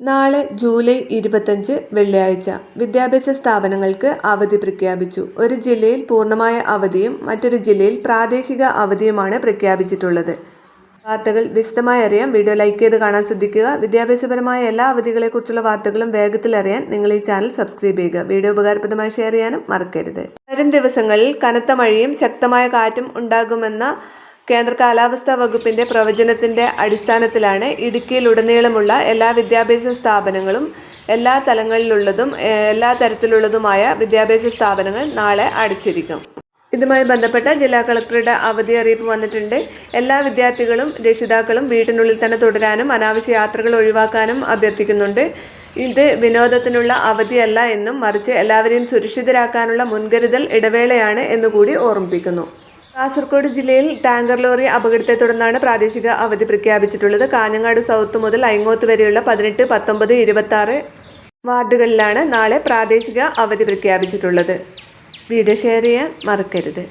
നാളെ ജൂലൈ ഇരുപത്തഞ്ച് വെള്ളിയാഴ്ച വിദ്യാഭ്യാസ സ്ഥാപനങ്ങൾക്ക് അവധി പ്രഖ്യാപിച്ചു. ഒരു ജില്ലയിൽ പൂർണമായ അവധിയും മറ്റൊരു ജില്ലയിൽ പ്രാദേശിക അവധിയുമാണ് പ്രഖ്യാപിച്ചിട്ടുള്ളത്. വാർത്തകൾ വിശദമായി അറിയാൻ വീഡിയോ ലൈക്ക് ചെയ്ത് കാണാൻ ശ്രദ്ധിക്കുക. വിദ്യാഭ്യാസപരമായ എല്ലാ അവധികളെക്കുറിച്ചുള്ള വാർത്തകളും വേഗത്തിൽ അറിയാൻ നിങ്ങൾ ഈ ചാനൽ സബ്സ്ക്രൈബ് ചെയ്യുക. വീഡിയോ ഉപകാരപ്രദമായി ഷെയർ ചെയ്യാനും മറക്കരുത്. വരും ദിവസങ്ങളിൽ കനത്ത മഴയും ശക്തമായ കാറ്റും ഉണ്ടാകുമെന്ന കേന്ദ്ര കാലാവസ്ഥാ വകുപ്പിന്റെ പ്രവചനത്തിന്റെ അടിസ്ഥാനത്തിലാണ് ഇടുക്കിയിൽ ഇടുക്കിയിലുടനീളമുള്ള എല്ലാ വിദ്യാഭ്യാസ സ്ഥാപനങ്ങളും എല്ലാ തലങ്ങളിലുള്ളതും എല്ലാ തരത്തിലുള്ളതുമായ വിദ്യാഭ്യാസ സ്ഥാപനങ്ങൾ നാളെ അടച്ചിരിക്കും. ഇതുമായി ബന്ധപ്പെട്ട ജില്ലാ കളക്ടറുടെ അവധി അറിയിപ്പ് വന്നിട്ടുണ്ട്. എല്ലാ വിദ്യാർത്ഥികളും രക്ഷിതാക്കളും വീട്ടിനുള്ളിൽ തന്നെ തുടരാനും അനാവശ്യ യാത്രകൾ ഒഴിവാക്കാനും അഭ്യർത്ഥിക്കുന്നുണ്ട്. ഇത് വിനോദത്തിനുള്ള അവധിയല്ല എന്നും മറിച്ച് എല്ലാവരെയും സുരക്ഷിതരാക്കാനുള്ള മുൻകരുതൽ ഇടവേളയാണ് എന്നുകൂടി ഓർമ്മിപ്പിക്കുന്നു. കാസർഗോഡ് ജില്ലയിൽ ടാങ്കർ ലോറി അപകടത്തെ തുടർന്നാണ് പ്രാദേശിക അവധി പ്രഖ്യാപിച്ചിട്ടുള്ളത്. കാഞ്ഞങ്ങാട് സൗത്ത് മുതൽ അയങ്ങോത്ത് വരെയുള്ള പതിനെട്ട് പത്തൊമ്പത് ഇരുപത്തി ആറ് വാർഡുകളിലാണ് നാളെ പ്രാദേശിക അവധി പ്രഖ്യാപിച്ചിട്ടുള്ളത്. വീഡിയോ ഷെയർ ചെയ്യാൻ മറക്കരുത്.